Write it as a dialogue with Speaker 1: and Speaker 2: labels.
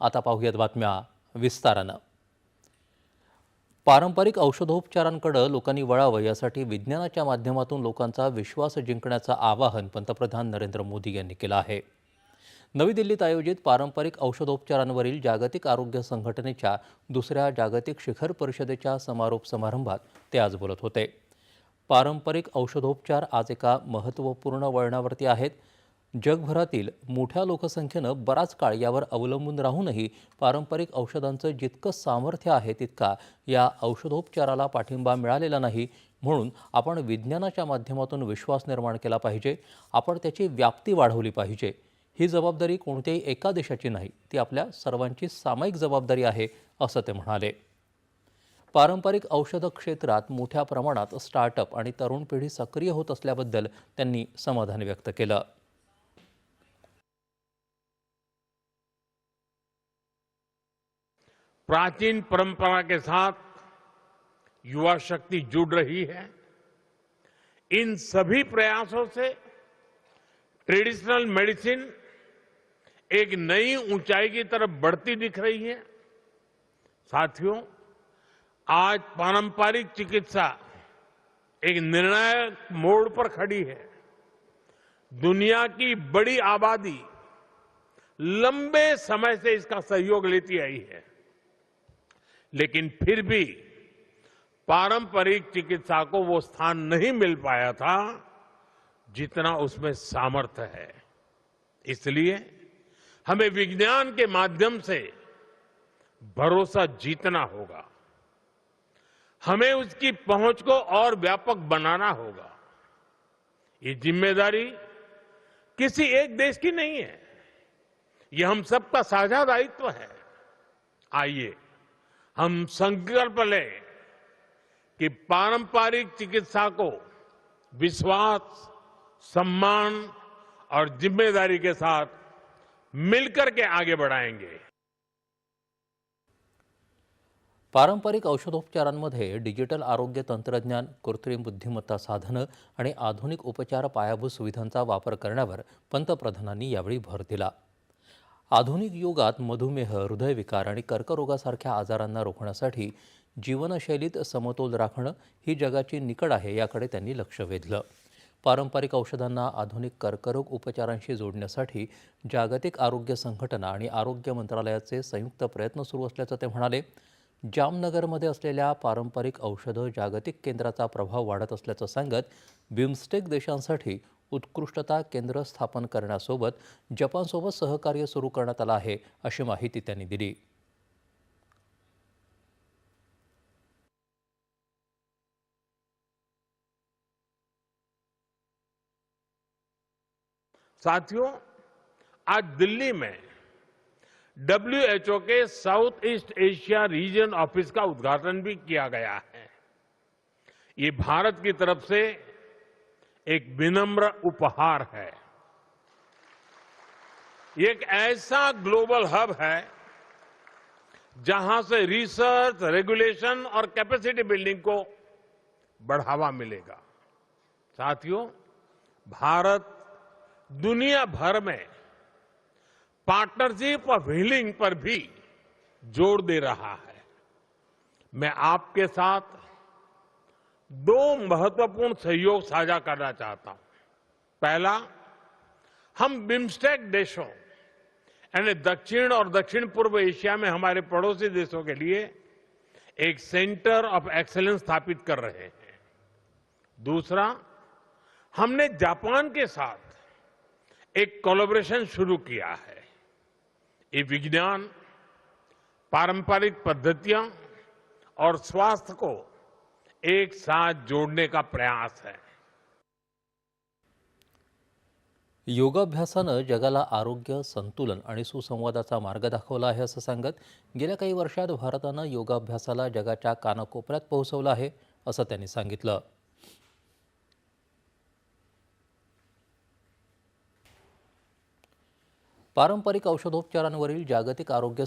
Speaker 1: आता पाहूयात बातम्या विस्तारानं. पारंपरिक औषधोपचारांकडे लोकांनी वळावं यासाठी विज्ञानाच्या माध्यमातून लोकांचा विश्वास जिंकण्याचं आवाहन पंतप्रधान नरेंद्र मोदी यांनी केलं आहे. नवी दिल्लीत आयोजित पारंपरिक औषधोपचारांवरील जागतिक आरोग्य संघटनेच्या दुसऱ्या जागतिक शिखर परिषदेच्या समारोप समारंभात ते आज बोलत होते. पारंपरिक औषधोपचार आज एका महत्त्वपूर्ण वळणावरती आहेत. जगभरातील मोठ्या लोकसंख्येनं बराच काळ यावर अवलंबून राहूनही पारंपरिक औषधांचं जितकं सामर्थ्य आहे तितका या औषधोपचाराला पाठिंबा मिळालेला नाही म्हणून आपण विज्ञानाच्या माध्यमातून विश्वास निर्माण केला पाहिजे. आपण त्याची व्याप्ती वाढवली पाहिजे. ही जबाबदारी कोणत्याही एका देशाची नाही ती आपल्या सर्वांची सामायिक जबाबदारी आहे असं ते म्हणाले. पारंपरिक औषध क्षेत्रात मोठ्या प्रमाणात स्टार्टअप आणि तरुण पिढी सक्रिय होत असल्याबद्दल त्यांनी समाधान व्यक्त केलं.
Speaker 2: प्राचीन परंपरा के साथ युवा शक्ति जुड़ रही है। इन सभी प्रयासों से ट्रेडिशनल मेडिसिन एक नई ऊंचाई की तरफ़ बढ़ती दिख रही है। साथियों, आज पारंपरिक चिकित्सा एक निर्णायक मोड़ पर खड़ी है। दुनिया की बड़ी आबादी लंबे समय से इसका सहयोग लेती आई है। लेकिन फिर भी पारंपरिक चिकित्सा को वो स्थान नहीं मिल पाया था जितना उसमें सामर्थ्य है। इसलिए हमें विज्ञान के माध्यम से भरोसा जीतना होगा। हमें उसकी पहुँच को और व्यापक बनाना होगा। ये ज़िम्मेदारी किसी एक देश की नहीं है। ये हम सबका साझा दायित्व है। आइए हम संकल्प लें कि पारंपरिक चिकित्सा को विश्वास सम्मान और जिम्मेदारी के साथ मिलकर के आगे बढ़ाएंगे।
Speaker 1: पारंपरिक औषधोपचारांमध्ये डिजिटल आरोग्य तंत्रज्ञान कृत्रिम बुद्धिमत्ता साधनं आणि आधुनिक उपचार पायाभूत सुविधांचा वापर करण्यावर पंतप्रधानांनी यावेळी भर दिला. आधुनिक युगात मधुमेह हृदयविकार आणि कर्करोगासारख्या आजारांना रोखण्यासाठी जीवनशैलीत समतोल राखणं ही जगाची निकड आहे याकडे त्यांनी लक्ष वेधलं. पारंपरिक औषधांना आधुनिक कर्करोग उपचारांशी जोडण्यासाठी जागतिक आरोग्य संघटना आणि आरोग्य मंत्रालयाचे संयुक्त प्रयत्न सुरू असल्याचं ते म्हणाले. जामनगरमध्ये असलेल्या पारंपरिक औषधं जागतिक केंद्राचा प्रभाव वाढत असल्याचं सांगत बिमस्टेक देशांसाठी उत्कृष्टता केंद्र स्थापन करण्यासोबत जपानसोबत सहकार्य सुरू करण्यात आलं आहे, अशी माहिती त्यांनी दिली.
Speaker 2: साथियों, आज दिल्ली में डब्ल्यूएचओ के South East Asia region office का उद्घाटन भी किया गया है। ये भारत की तरफ़ से एक विनम्र उपहार है। एक ऐसा ग्लोबल हब है, जहाँ से रिसर्च, रेगुलेशन और कैपेसिटी बिल्डिंग को बढ़ावा मिलेगा। साथियों, भारत दुनिया भर में पार्टनरशिप ऑफ़ हीलिंग पर भी ज़ोर दे रहा है। मैं आपके साथ दो महत्वपूर्ण सहयोग साझा करना चाहता हूँ। पहला, हम बिम्स्टेक देशों, यानी दक्षिण और दक्षिण पूर्व एशिया में हमारे पड़ोसी देशों के लिए एक सेंटर ऑफ़ एक्सेलेंस स्थापित कर रहे हैं। दूसरा, हमने जापान के साथ एक कोलैबोरेशन शुरू किया है। ये विज्ञान, पारंपरिक पद्धतियाँ और स्वास्थ्य को एक साथ जोड़ने का प्रयास है।
Speaker 1: योगाभ्यासानं जगाला आरोग्य संतुलन आणि सुसंवादाचा मार्ग दाखवला आहे असं सांगत गेल्या काही वर्षात भारतानं योगाभ्यासाला जगाच्या कानाकोपऱ्यात पोहोचवलं आहे असं त्यांनी सांगितलं. पारंपरिक औषधोपचारांवरील जागतिक आरोग्य